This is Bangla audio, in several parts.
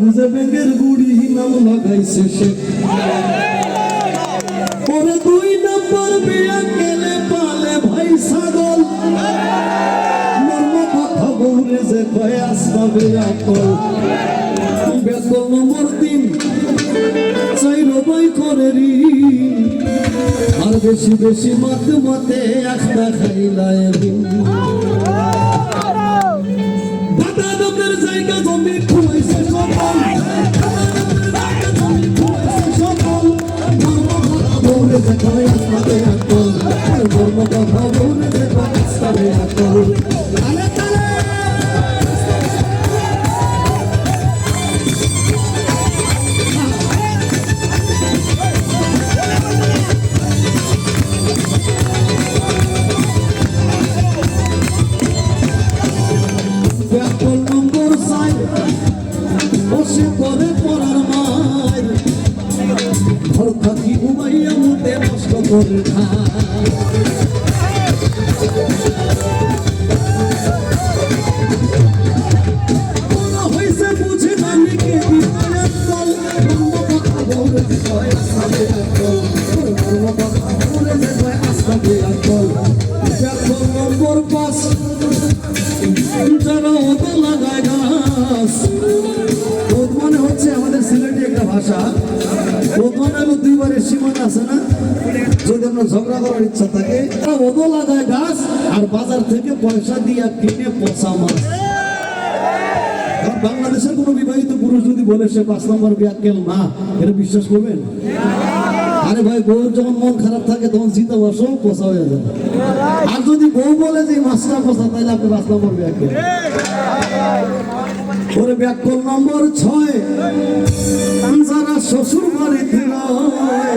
বুঝে বেগের গুড়ি নাম লাগাইছে সে। ওরে দুই নম্বর বিয়া গেলে পালে ভাই ছাগল। মর্ম কথা বৌরে যে কয়ে আসবে আকল। বেতন নম্বর তিন। চাই রবাই করে ঋণ আর বেশি বেশি মাতে মাতে একটা খাইলায় দাদা লোকের জায়গা জমি খুঁজছে সকল। ধর্ম কথা বলে দেখায় আসবে ঘুমাইয়া করে খায়। বুঝে গাছ। মানে হচ্ছে আমাদের সিলেটি একটা ভাষা। ঝগড়া করার ইচ্ছা থাকে। ওদ লাগায় গাছ আর বাজার থেকে পয়সা দিয়ে কিনে পচা মাছ। বাংলাদেশের কোনো বিবাহিত পুরুষ যদি বলে সে পাঁচ নম্বর বিয়াক্কেল না এটা বিশ্বাস করবেন? আরে ভাই বউর যখন মন খারাপ থাকে, তখন চিন্তা বসো পোষা হয়ে যাবে আর যদি বউ বলে যে মাছটা পোষা তাহলে আপনি পাঁচ নম্বর ব্যাখ্যা ওরে ব্যাখ্যল নম্বর ছয়। যারা শ্বশুর বাড়িতে নয়।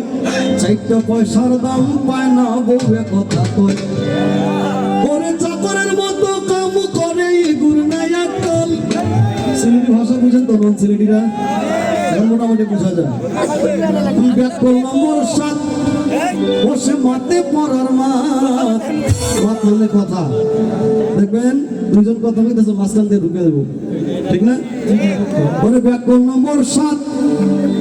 বাড়িতে পয়সার দাম পায় না বউরে কথা কয়। ওরে চাকরের মতো কাম করে গুরু নাই আকল সিলেটি ভাষা বুঝেন তো নন সিলেটিরা মোটামুটি বোঝা যায়। নম্বর সাত। বসে মাতে পড়ার মাত মাত মানে কথা। দেখবেন দুজন কথা বলতেছে, মাঝখান দিয়ে ঢুকে দেবো। ঠিক না? পরে ব্যাকরণ নম্বর সাত।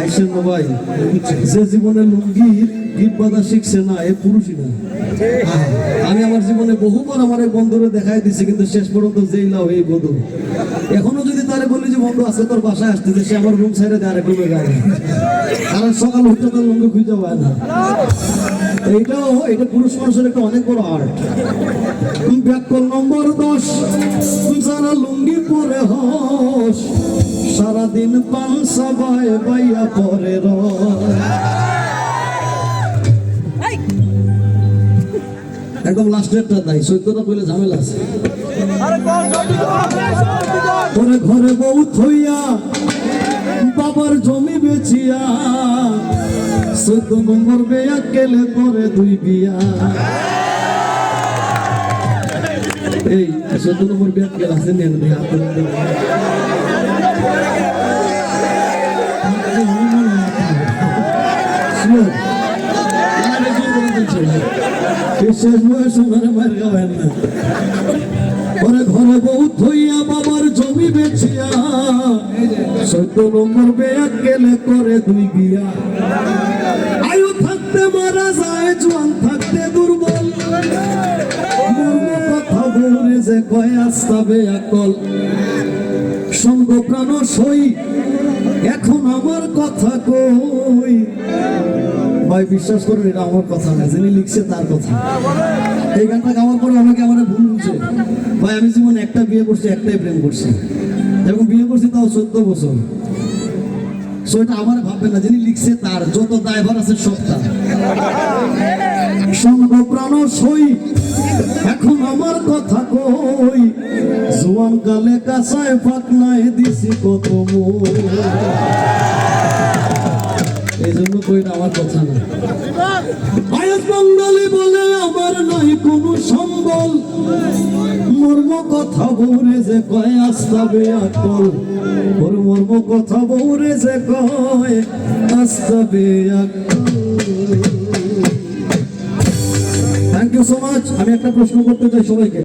আইসেন না ভাই যে জীবনে লুঙ্গি, গিট শিখছে না, এ পুরুষই না। আমি আমার জীবনে বহুবার আমার বন্ধুরে দেখাই দিছি, কিন্তু শেষ পর্যন্ত যেই লাও, এই বধু। এখনও যদি তারে বলি যে, বন্ধু, আজকে তোর বাসায় আসতে সে আমার রুম সাইডে দেয় আরেক রুমে গায়ে কারণ সকাল উঠতে তার লুঙ্গি খুঁজে পায় না। এইটাও এটা পুরুষ মানুষের একটা অনেক বড় আর্ট ব্যাকল নম্বর দশ যারা লুঙ্গি পরে হস। সারাদিন পান সবাই বাইয়া পরে একদম লাস্টেরটা তাই সৈত্যটা কইলে ঝামেলা আছে। ঘরে ঘরে বউ থইয়া বাবার জমি বেচিয়া চোদ্দ নম্বর বেয়া কেলে করে দুই বিয়া। এই চোদ্দ নম্বর বিয়া কেল আছে নেন। এই শেষ বয়সে মানে মার খাবেন না। ওরে ঘরে বউ থইয়া বাবার জমি বেচিয়া চোদ্দ নম্বর বেয়া গেলে করে দুই বিয়া। থাকতে মারা যায়, জোয়ান থাকতে দুর্বল। কথা বল যে কয় আস্তাবে আকল সঙ্গ প্রাণ সই, এখন আমার কথা কই? ভাই, বিশ্বাস করুন এটা আমার কথা না, যিনি লিখছে তার কথা। এই গানটা গাওয়ার পরে অনেকে আমার ভুল বুঝে। ভাই, আমি জীবন একটা বিয়ে করছি, একটাই প্রেম করছি। এবং বিয়ে করছি, তাও চোদ্দ বছর। সো এটা আমার ভাববে না, যিনি লিখছে তার, যত দায়ভার আছে সব তার সঙ্গ প্রাণ সই, এখন আমার কথা কই? জোয়ান কালে কাসায় ফাকনায় দিছি কত। এই জন্য কইটা আমার কথা না। আয়াস বাঙালি বলে আমার নাই কোনো সম্বল। মর্ম কথা বৌরে যে কয় আস্তাবে আকল ওর মর্ম কথা বৌরে যে কয় আস্তাবে আকল থ্যাংক ইউ সো মাচ আমি একটা প্রশ্ন করতে চাই সবাইকে।